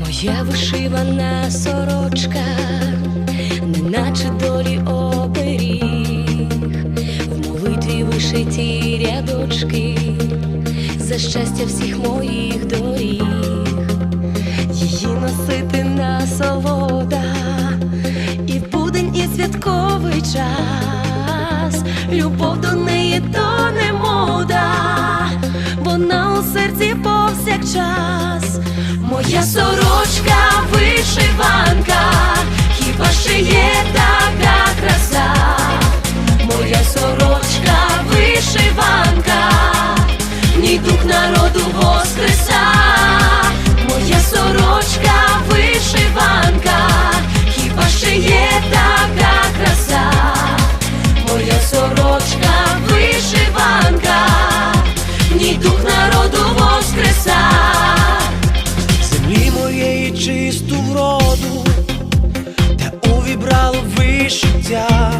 Моя вишивана сорочка, неначе долі оберіг, в молитві вишиті рядочки, за щастя всіх моїх доріг, її носити насолода, і в будень, і святковий час, любов до неї то не мода, вона у серці повсякчас. Моя сорочка землі чисту вроду, та увібрало вишиття,